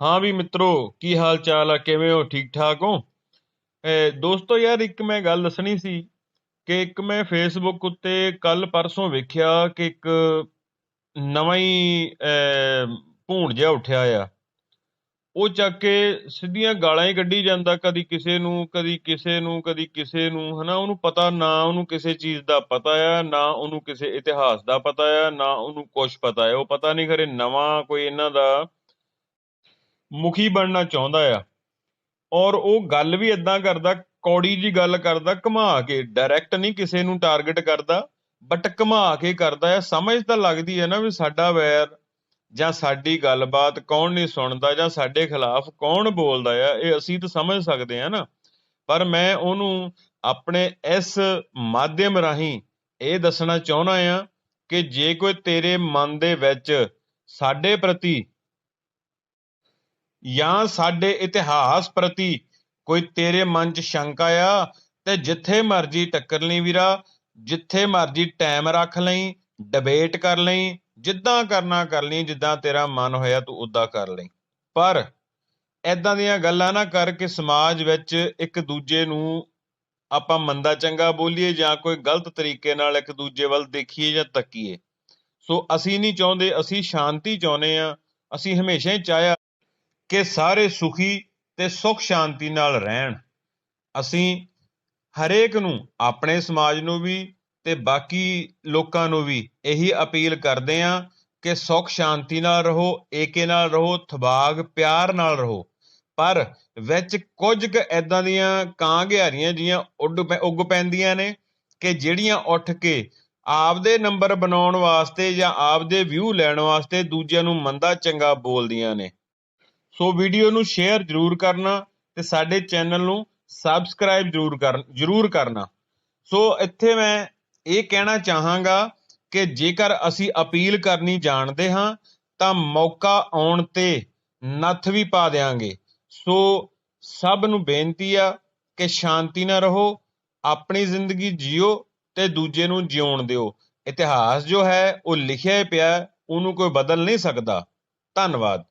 ਹਾਂ ਵੀ ਮਿੱਤਰੋ, ਕੀ ਹਾਲ ਚਾਲ ਆ? ਕਿਵੇਂ ਹੋ? ਠੀਕ ਠਾਕ ਹੋ ਦੋਸਤੋ ਯਾਰ, ਇੱਕ ਮੈਂ ਗੱਲ ਦੱਸਣੀ ਸੀ ਕਿ ਇੱਕ ਮੈਂ ਫੇਸਬੁੱਕ ਉੱਤੇ ਕੱਲ ਪਰਸੋਂ ਵੇਖਿਆ ਕਿ ਇੱਕ ਨਵਾਂ ਹੀ ਭੂਣ ਜਿਹਾ ਉੱਠਿਆ ਆ। ਉਹ ਚੱਕ ਕੇ ਸਿੱਧੀਆਂ ਗਾਲਾਂ ਹੀ ਕੱਢੀ ਜਾਂਦਾ, ਕਦੀ ਕਿਸੇ ਨੂੰ, ਕਦੀ ਕਿਸੇ ਨੂੰ, ਕਦੀ ਕਿਸੇ ਨੂੰ, ਹਨਾ? ਉਹਨੂੰ ਪਤਾ ਨਾ ਉਹਨੂੰ ਕਿਸੇ ਚੀਜ਼ ਦਾ ਪਤਾ ਆ, ਨਾ ਉਹਨੂੰ ਕਿਸੇ ਇਤਿਹਾਸ ਦਾ ਪਤਾ ਆ, ਨਾ ਉਹਨੂੰ ਕੁਝ ਪਤਾ ਆ। ਉਹ ਪਤਾ ਨਹੀਂ ਖਰੇ ਨਵਾਂ ਕੋਈ ਇਹਨਾਂ ਦਾ ਮੁਖੀ ਬਣਨਾ ਚਾਹੁੰਦਾ ਆ। ਔਰ ਉਹ ਗੱਲ ਵੀ ਇਦਾਂ ਕਰਦਾ, ਕੌੜੀ ਜੀ ਗੱਲ ਕਰਦਾ, ਘੁਮਾ ਕੇ ਡਾਇਰੈਕਟ ਨਹੀਂ ਕਿਸੇ ਨੂੰ ਟਾਰਗੇਟ ਕਰਦਾ ਬਟ ਘੁਮਾ ਕੇ ਕਰਦਾ ਆ। ਸਮਝ ਤਾਂ ਲੱਗਦੀ ਹੈ ਨਾ ਵੀ ਸਾਡਾ ਵੈਰ ਜਾਂ ਸਾਡੀ ਗੱਲਬਾਤ ਕੌਣ ਨਹੀਂ ਸੁਣਦਾ ਜਾਂ ਸਾਡੇ ਖਿਲਾਫ ਕੌਣ ਬੋਲਦਾ ਆ, ਇਹ ਅਸੀਂ ਤਾਂ ਸਮਝ ਸਕਦੇ ਆ ਨਾ। ਪਰ ਮੈਂ ਉਹਨੂੰ ਆਪਣੇ ਇਸ ਮਾਧਿਅਮ ਰਾਹੀਂ ਇਹ ਦੱਸਣਾ ਚਾਹੁੰਦਾ ਆ ਕਿ ਜੇ ਕੋਈ ਤੇਰੇ ਮਨ ਦੇ ਵਿੱਚ ਸਾਡੇ ਪ੍ਰਤੀ ਜਾਂ ਸਾਡੇ ਇਤਿਹਾਸ ਪ੍ਰਤੀ ਕੋਈ ਤੇਰੇ ਮਨ 'ਚ ਸ਼ੰਕਾ ਆ, ਤੇ ਜਿੱਥੇ ਮਰਜ਼ੀ ਟੱਕਰ ਲਈ ਵੀਰਾ, ਜਿੱਥੇ ਮਰਜ਼ੀ ਟਾਈਮ ਰੱਖ ਲਈ, ਡਿਬੇਟ ਕਰ ਲਈ, ਜਿੱਦਾਂ ਕਰਨਾ ਕਰ ਲਈ, ਜਿੱਦਾਂ ਤੇਰਾ ਮਨ ਹੋਇਆ ਤੂੰ ਉਦਾਂ ਕਰ ਲਈ। ਪਰ ਐਦਾਂ ਦੀਆਂ ਗੱਲਾਂ ਨਾ ਕਰਕੇ ਸਮਾਜ ਵਿੱਚ ਇੱਕ ਦੂਜੇ ਨੂੰ ਆਪਾਂ ਮੰਦਾ ਚੰਗਾ ਬੋਲੀਏ ਜਾਂ ਕੋਈ ਗਲਤ ਤਰੀਕੇ ਨਾਲ ਇੱਕ ਦੂਜੇ ਵੱਲ ਦੇਖੀਏ ਜਾਂ ਤੱਕੀਏ। ਸੋ ਅਸੀਂ ਨਹੀਂ ਚਾਹੁੰਦੇ, ਅਸੀਂ ਸ਼ਾਂਤੀ ਚਾਹੁੰਦੇ ਆ ਅਸੀਂ ਹਮੇਸ਼ਾ ਹੀ ਚਾਹਿਆ ਕਿ ਸਾਰੇ ਸੁਖੀ ਤੇ ਸੁਖ ਸ਼ਾਂਤੀ ਨਾਲ ਰਹਿਣ। ਅਸੀਂ ਹਰੇਕ ਨੂੰ ਆਪਣੇ ਸਮਾਜ ਨੂੰ ਵੀ ਤੇ ਬਾਕੀ ਲੋਕਾਂ ਨੂੰ ਵੀ ਇਹੀ ਅਪੀਲ ਕਰਦੇ ਆ ਕਿ ਸੁਖ ਸ਼ਾਂਤੀ ਨਾਲ ਰਹੋ, ਏਕੇ ਨਾਲ ਰਹੋ ਥਬਾਗ ਪਿਆਰ ਨਾਲ ਰਹੋ। ਪਰ ਵਿੱਚ ਕੁਝ ਕੁ ਐਦਾਂ ਦੀਆਂ ਕਾਂ ਘਿਆਰੀਆਂ ਜੀਆਂ ਉੱਡ ਪੈ- ਉੱਗ ਪੈਂਦੀਆਂ ਨੇ ਕਿ ਜਿਹੜੀਆਂ ਉੱਠ ਕੇ ਆਪਦੇ ਨੰਬਰ ਬਣਾਉਣ ਵਾਸਤੇ ਜਾਂ ਆਪਦੇ ਵਿਊ ਲੈਣ ਵਾਸਤੇ ਦੂਜਿਆਂ ਨੂੰ ਮੰਦਾ ਚੰਗਾ ਬੋਲਦੀਆਂ ਨੇ। ਸੋ ਵੀਡੀਓ ਨੂੰ ਸ਼ੇਅਰ ਜ਼ਰੂਰ ਕਰਨਾ ਤੇ ਸਾਡੇ ਚੈਨਲ ਨੂੰ ਸਬਸਕ੍ਰਾਈਬ ਜ਼ਰੂਰ ਕਰਨ ਜ਼ਰੂਰ ਕਰਨਾ। ਸੋ ਇੱਥੇ ਮੈਂ ਇਹ ਕਹਿਣਾ ਚਾਹਾਂਗਾ ਕਿ ਜੇਕਰ ਅਸੀਂ ਅਪੀਲ ਕਰਨੀ ਜਾਣਦੇ ਹਾਂ, ਤਾਂ ਮੌਕਾ ਆਉਣ ਤੇ ਨੱਥ ਵੀ ਪਾ ਦੇਾਂਗੇ ਸੋ ਸਭ ਨੂੰ ਬੇਨਤੀ ਆ ਕਿ ਸ਼ਾਂਤੀ ਨਾਲ ਰਹੋ, ਆਪਣੀ ਜ਼ਿੰਦਗੀ ਜਿਓ ਤੇ ਦੂਜੇ ਨੂੰ ਜਿਉਣ ਦਿਓ। ਇਤਿਹਾਸ ਜੋ ਹੈ, ਉਹ ਲਿਖਿਆ ਪਿਆ, ਉਹਨੂੰ ਕੋਈ ਬਦਲ ਨਹੀਂ ਸਕਦਾ। ਧੰਨਵਾਦ।